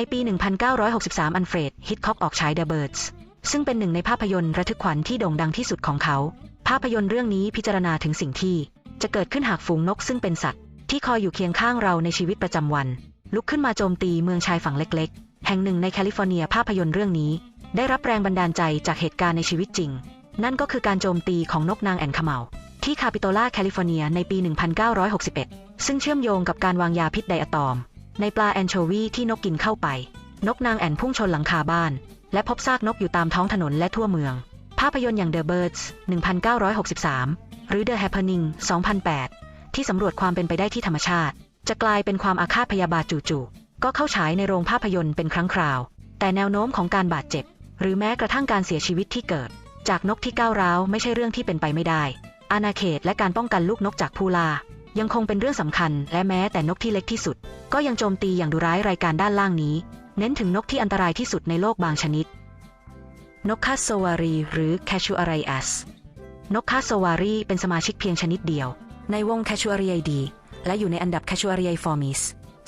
ในปี 1963 อันเฟรด ฮิตคอกออกฉาย The Birds ซึ่งเป็นหนึ่งในภาพยนตร์ระทึกขวัญที่โด่งดังที่สุดของเขา ภาพยนตร์เรื่องนี้พิจารณาถึงสิ่งที่ จะเกิดขึ้นหากฝูงนกซึ่งเป็นสัตว์ ที่คอยอยู่เคียงข้างเราในชีวิตประจำวัน ลุกขึ้นมาโจมตีเมืองชายฝั่งเล็ก ๆ แห่งหนึ่งในแคลิฟอร์เนียภาพยนตร์เรื่องนี้ ได้รับแรงบันดาลใจจากเหตุการณ์ในชีวิตจริง นั่นก็คือการโจมตีของนกนางแอ่นขมเหลาที่คาปิโตลาแคลิฟอร์เนียในปี 1961 ซึ่งเชื่อมโยงกับการวางยาพิษไดอะตอม ในปลาแอนโชวีที่นกกินเข้าไป นกนางแอ่นพุ่งชนหลังคาบ้าน และพบซากนกอยู่ตามท้องถนนและทั่วเมือง ภาพยนตร์อย่าง The Birds 1963 หรือ The Happening 2008 ที่สำรวจความเป็นไปได้ที่ธรรมชาติ จะกลายเป็นความอาฆาตพยาบาทจู่ๆก็เข้าฉายในโรงภาพยนตร์เป็นครั้งคราว แต่แนวโน้มของการบาดเจ็บ หรือแม้กระทั่งการเสียชีวิตที่เกิด จากนกที่ก้าวร้าวไม่ใช่เรื่องที่เป็นไปไม่ได้ อาณาเขตและการป้องกันลูกนกจากผู้ล่า ยังคงเป็นเรื่องสำคัญ และแม้แต่นกที่เล็กที่สุด ก็ยังโจมตีอย่างดุร้ายรายการด้านล่างนี้ เน้นถึงนกที่อันตรายที่สุดในโลกบางชนิด นกคาสโซวารี หรือแคชูอาไรอัสนกคาสโซวารีเป็นสมาชิกเพียงชนิดเดียว ในวงแคชูอารีไอดีและอยู่ในอันดับแคชูอารีไอฟอร์มิส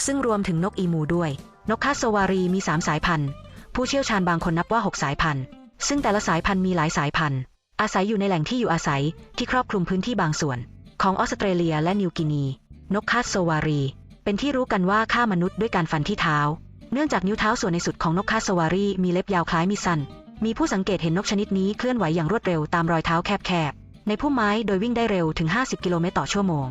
ซึ่งรวมถึงนกอีมูด้วย นกคาสโซวารีมี 3 สายพันธุ์ ผู้เชี่ยวชาญบางคนนับว่า 6 สายพันธุ์ ซึ่งแต่ละสายพันธุ์มีหลายสายพันธุ์ อาศัยอยู่ในแหล่งที่อยู่อาศัยที่ครอบคลุมพื้นที่บางส่วน ของออสเตรเลียและนิวกินี นกคาสโซวารี เป็นที่รู้กันว่าฆ่ามนุษย์ด้วยการฟันที่เท้า เนื่องจากนิ้วเท้าส่วนในสุดของนกคาสโซวารีมีเล็บยาวคล้ายมีสัน มีผู้สังเกตเห็นนกชนิดนี้เคลื่อนไหวอย่างรวดเร็วตามรอยเท้าแคบๆ ในพุ่มไม้โดยวิ่งได้เร็วถึง 50 กิโลเมตรต่อชั่วโมง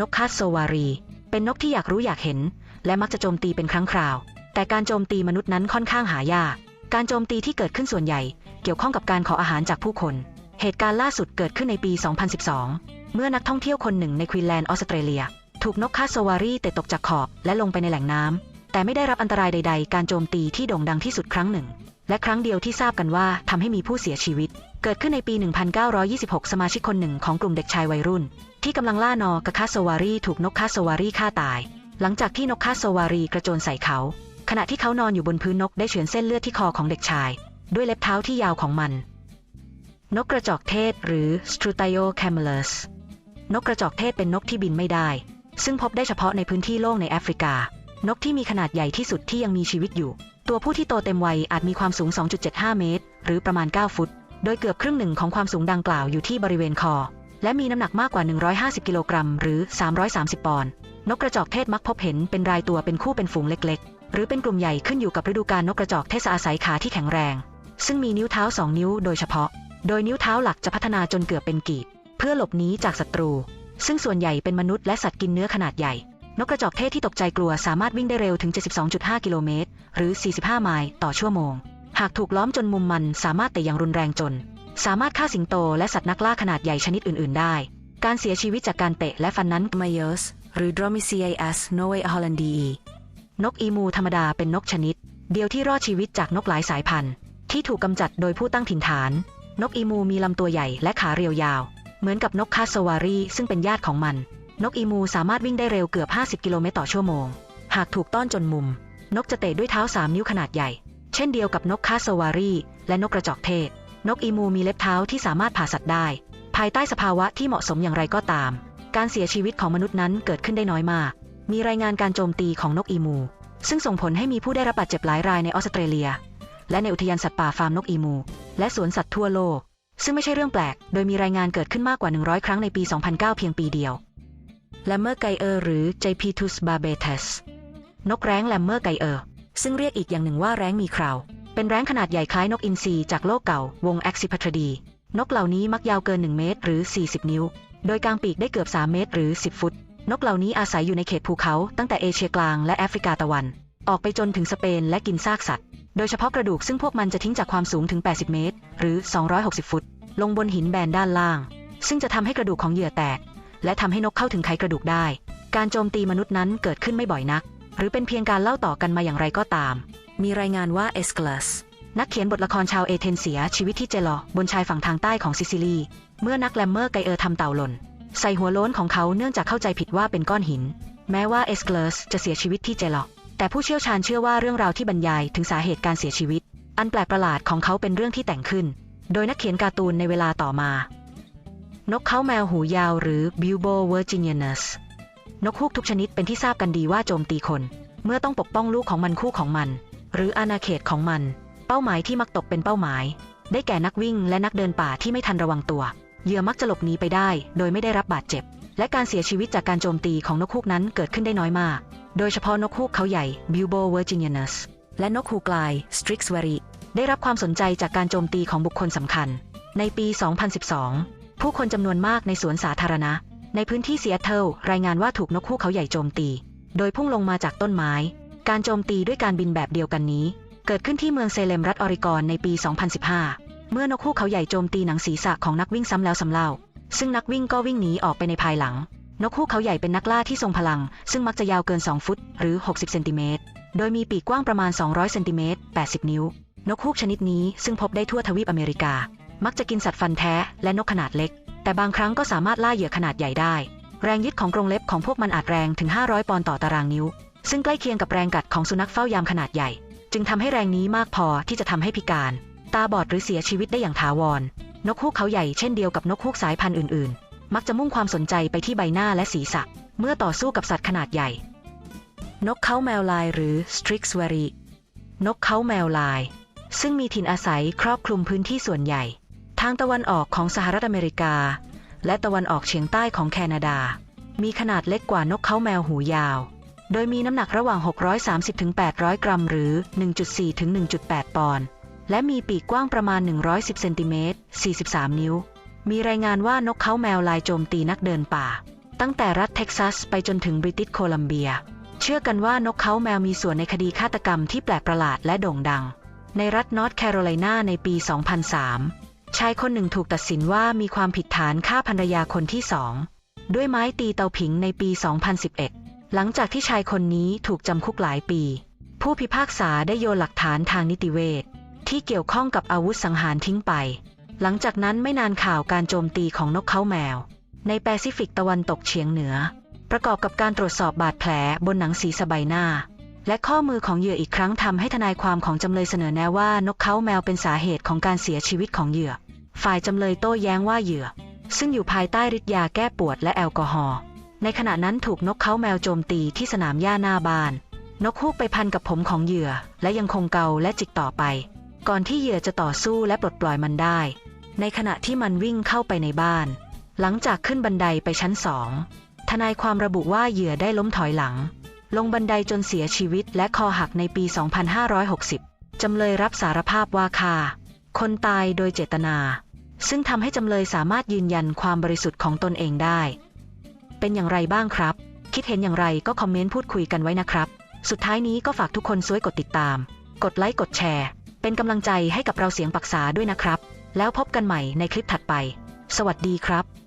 นกคาสโซวารี เป็นนกที่อยากรู้อยากเห็น และมักจะโจมตีเป็นครั้งคราว แต่การโจมตีมนุษย์นั้นค่อนข้างหายาก การโจมตีที่เกิดขึ้นส่วนใหญ่ เกี่ยวข้องกับการขออาหารจากผู้คน เหตุการณ์ล่าสุดเกิดขึ้นในปี 2012 เมื่อนักท่องเที่ยวคนหนึ่งในควีนแลนด์ออสเตรเลีย ถูกนกคาสโซวารีเตะตกจากขอบและลงไปในแหล่งน้ำแต่ไม่ได้รับอันตรายใด ๆ การโจมตีที่โด่งดังที่สุดครั้งหนึ่ง และครั้งเดียวที่ทราบกันว่าทำให้มีผู้เสียชีวิต เกิดขึ้นในปี 1926 สมาชิกคนหนึ่งของกลุ่มเด็กชายวัยรุ่น ที่กำลังล่านอกระคาสโซวารีถูกนกคาสโซวารีฆ่าตาย หลังจากที่นกคาสโซวารีกระโจนใส่เขา ขณะที่เขานอนอยู่บนพื้นนกได้เฉือนเส้นเลือดที่คอของเด็กชาย ด้วยเล็บเท้าที่ยาวของมัน นกกระจอกเทศหรือ Strutio camelus นกกระจอกเทศเป็นนกที่บินไม่ได้ ซึ่งพบได้เฉพาะในพื้นที่โล่งในแอฟริกา นกที่มีขนาดใหญ่ที่สุดที่ยังมีชีวิตอยู่ ตัวผู้ที่โตเต็มวัยอาจมีความสูง 2.75 เมตร หรือประมาณ 9 ฟุต โดยเกือบครึ่งหนึ่งของความสูงดังกล่าวอยู่ที่บริเวณคอ และมีน้ำหนักมากกว่า 150 กิโลกรัม หรือ 330 ปอนด์ นกกระจอกเทศมักพบเห็นเป็นรายตัวเป็นคู่เป็นฝูงเล็ก ๆ หรือเป็นกลุ่มใหญ่ขึ้นอยู่กับฤดูกาลนกกระจอกเทศอาศัยขาที่แข็งแรง ซึ่งมีนิ้วเท้า 2 นิ้ว โดยเฉพาะ โดยนิ้วเท้าหลักจะพัฒนาจนเกือบเป็นกีบ เพื่อหลบหนีจากศัตรู ซึ่งส่วนใหญ่เป็นมนุษย์และสัตว์กินเนื้อขนาดใหญ่ นกกระจอกเทศที่ตกใจกลัวสามารถวิ่งได้เร็วถึง 72.5 กิโลเมตร หรือ 45 ไมล์ต่อชั่วโมง หากถูกล้อมจนมุมมันสามารถเตะอย่างรุนแรงจน สามารถฆ่าสิงโตและสัตว์นักล่าขนาดใหญ่ชนิดอื่น ๆ ได้ การเสียชีวิตจากการเตะและฟันนั้น m a y e r s หรือ Dromaeosaurus novae hollandii นกอีมูธรรมดาเป็นนกชนิด เดียวที่รอดชีวิตจากนกหลายสายพันธุ์ ที่ถูกกำจัดโดยผู้ตั้งถิ่นฐาน นกอีมูมีลำตัวใหญ่และขาเรียวยาว เหมือนกับนกคาสวารีซึ่งเป็นญาติของมัน นกอีมูสามารถวิ่งได้เร็วเกือบ 50 กิโลเมตรต่อชั่วโมง หากถูกต้อนจนมุม นกจะเตะด้วยเท้า 3 นิ้วขนาดใหญ่ เช่นเดียวกับนกคาสวารีและนกกระจอกเทศ นกอีมูมีเล็บเท้าที่สามารถผ่าสัตว์ได้ ภายใต้สภาวะที่เหมาะสมอย่างไรก็ตาม การเสียชีวิตของมนุษย์นั้นเกิดขึ้นได้น้อยมาก มีรายงานการโจมตีของนกอีมู ซึ่งส่งผลให้มีผู้ได้รับบาดเจ็บหลายรายในออสเตรเลีย และในอุทยานสัตว์ป่าฟาร์มนกอีมู และสวนสัตว์ทั่วโลก ซึ่งไม่ใช่เรื่องแปลก โดยมีรายงานเกิดขึ้นมากกว่า 100 ครั้งในปี 2009 เพียงปีเดียว แลมเมอร์ไกเออร์หรือ Japetus barbatus นกแร้งแลมเมอร์ไกเออร์ ซึ่งเรียกอีกอย่างหนึ่งว่าแร้งมีคราว เป็นแร้งขนาดใหญ่คล้ายนกอินทรีจากโลกเก่า วง a x i p a t r i d i นกเหล่านี้มักยาวเกิน 1 เมตรหรือ 40 นิ้ว โดยกลางปีกได้เกือบ 3 เมตรหรือ 10 ฟุต นกเหล่านี้อาศัยอยู่ในเขตภูเขา ตั้งแต่เอเชียกลางและแอฟริกาตะวัน ออกไปจนถึงสเปนและกินซากสัตว์ โดยเฉพาะกระดูกซึ่งพวกมันจะทิ้งจากความสูงถึง 80 เมตร หรือ 260 ฟุต ลงบนหินแบนด้านล่าง ซึ่งจะทำให้กระดูกของเหยื่อแตก และทำให้นกเข้าถึงไขกระดูกได้ การโจมตีมนุษย์นั้นเกิดขึ้นไม่บ่อยนัก หรือเป็นเพียงการเล่าต่อกันมาอย่างไรก็ตาม มีรายงานว่าเอสคลัสนักเขียนบทละครชาวเอเธนเสียชีวิตที่เจลอบนชายฝั่งทางใต้ของซิซิลี เมื่อนักแลมเมอร์ไกเออร์ทำเต่าหล่น ใส่หัวโล้นของเขาเนื่องจากเข้าใจผิดว่าเป็นก้อนหิน แม้ว่าเอสคลัสจะเสียชีวิตที่เจลอ แต่ผู้เชี่ยวชาญเชื่อว่าเรื่องราวที่บรรยายถึงสาเหตุการเสียชีวิต อันแปลกประหลาดของเขาเป็นเรื่องที่แต่งขึ้น โดยนักเขียนการ์ตูนในเวลาต่อมา นกเขาแมวหูยาวหรือ Bilbo virginianus นกฮูกทุกชนิดเป็นที่ทราบกันดีว่าโจมตีคน เมื่อต้องปกป้องลูกของมันคู่ของมัน หรืออาณาเขตของมัน เป้าหมายที่มักตกเป็นเป้าหมาย ได้แก่นักวิ่งและนักเดินป่าที่ไม่ทันระวังตัวเหยื่อมักจะหลบหนีไปได้ โดยไม่ได้รับบาดเจ็บ และการเสียชีวิตจากการโจมตีของนกฮูกนั้นเกิดขึ้นได้น้อยมาก โดยเฉพาะนกฮูกเขาใหญ่ Bilbo virginianus และนกฮูกลาย Strix veri ได้รับความสนใจจากการโจมตีของบุคคลสำคัญ ในปี 2012 ผู้คนจำนวนมากในสวนสาธารณะ ในพื้นที่เซีแอตเทิลรายงานว่าถูกนกฮูกเขาใหญ่โจมตี โดยพุ่งลงมาจากต้นไม้ การโจมตีด้วยการบินแบบเดียวกันนี้ เกิดขึ้นที่เมืองเซเลมรัฐออริกอนในปี 2015 เมื่อนกฮูกเขาใหญ่โจมตีหนังศีรษะของนักวิ่งซ้ำแล้วซ้ำเล่า ซึ่งนักวิ่งก็วิ่งหนีออกไปในภายหลัง นกฮูกเขาใหญ่เป็นนักล่าที่ทรงพลัง ซึ่งมักจะยาวเกิน 2 ฟุต หรือ 60 เซนติเมตร โดยมีปีกกว้างประมาณ 200 เซนติเมตร 80 นิ้ว นกฮูกชนิดนี้ซึ่งพบได้ทั่วทวีปอเมริกา มักจะกินสัตว์ฟันแท้และนกขนาดเล็ก แต่บางครั้งก็สามารถล่าเหยื่อขนาดใหญ่ได้ แรงยึดของกรงเล็บของพวกมันอาจแรงถึง 500 ปอนด์ต่อตารางนิ้ว ซึ่งใกล้เคียงกับแรงกัดของสุนัขเฝ้ายามขนาดใหญ่ จึงทำให้แรงนี้มากพอที่จะทำให้พิการ ตาบอดหรือเสียชีวิตได้อย่างถาวร นกฮูกเขาใหญ่เช่นเดียวกับนกฮูกสายพันธุ์อื่นๆ มักจะมุ่งความสนใจไปที่ใบหน้าและศีรษะ เมื่อต่อสู้กับสัตว์ขนาดใหญ่ นกเขาแมวลายหรือ Strix veri นกเขาแมวลาย ซึ่งมีถิ่นอาศัยครอบคลุมพื้นที่ส่วนใหญ่ ทางตะวันออกของสหรัฐอเมริกา และตะวันออกเฉียงใต้ของแคนาดา มีขนาดเล็กกว่านกเขาแมวหูยาว โดยมีน้ำหนักระหว่าง 630-800 กรัม หรือ 1.4-1.8 ปอนด์และมีปีกกว้างประมาณ 110 เซนติเมตร 43 นิ้ว มีรายงานว่านกเขาแมวลายโจมตีนักเดินป่า ตั้งแต่รัฐเท็กซัสไปจนถึงบริติชโคลัมเบีย เชื่อกันว่านกเขาแมวมีส่วนในคดีฆาตกรรมที่แปลกประหลาดและโด่งดัง ในรัฐนอร์ทแคโรไลนาในปี 2003 ชายคนหนึ่งถูกตัดสินว่ามีความผิดฐานฆ่าภรรยาคนที่สองด้วยไม้ตีเตาผิงในปี 2011 หลังจากที่ชายคนนี้ถูกจำคุกหลายปี ผู้พิพากษาได้โยนหลักฐานทางนิติเวชที่เกี่ยวข้องกับอาวุธสังหารทิ้งไป หลังจากนั้นไม่นานข่าวการโจมตีของนกเขาแมว ในแปซิฟิกตะวันตกเฉียงเหนือ ประกอบกับการตรวจสอบบาดแผลบนหนังศีรษะใบหน้า และข้อมือของเหยื่ออีกครั้งทำให้ทนายความของจำเลยเสนอแนะว่านกเขาแมวเป็นสาเหตุของการเสียชีวิตของเหยื่อ ฝ่ายจำเลยโต้แย้งว่าเหยื่อ ซึ่งอยู่ภายใต้ฤทธิ์ยาแก้ปวดและแอลกอฮอล์ในขณะนั้นถูกนกเขาแมวโจมตีที่สนามหญ้าหน้าบ้าน นกฮูกไปพันกับผมของเหยื่อ และยังคงเกาและจิกต่อไป ก่อนที่เหยื่อจะต่อสู้และปลดปล่อยมันได้ ในขณะที่มันวิ่งเข้าไปในบ้าน หลังจากขึ้นบันไดไปชั้นสอง ทนายความระบุว่าเหยื่อได้ล้มถอยหลัง ลงบันไดจนเสียชีวิตและคอหักในปี 2560 จำเลยรับสารภาพว่าฆ่าคนตายโดยเจตนา ซึ่งทำให้จำเลยสามารถยืนยันความบริสุทธิ์ของตนเองได้ เป็นอย่างไรบ้างครับ คิดเห็นอย่างไรก็คอมเมนต์พูดคุยกันไว้นะครับ สุดท้ายนี้ก็ฝากทุกคนช่วยกดติดตาม กดไลค์กดแชร์ เป็นกำลังใจให้กับเราเสียงปรักษาด้วยนะครับ แล้วพบกันใหม่ในคลิปถัดไป สวัสดีครับ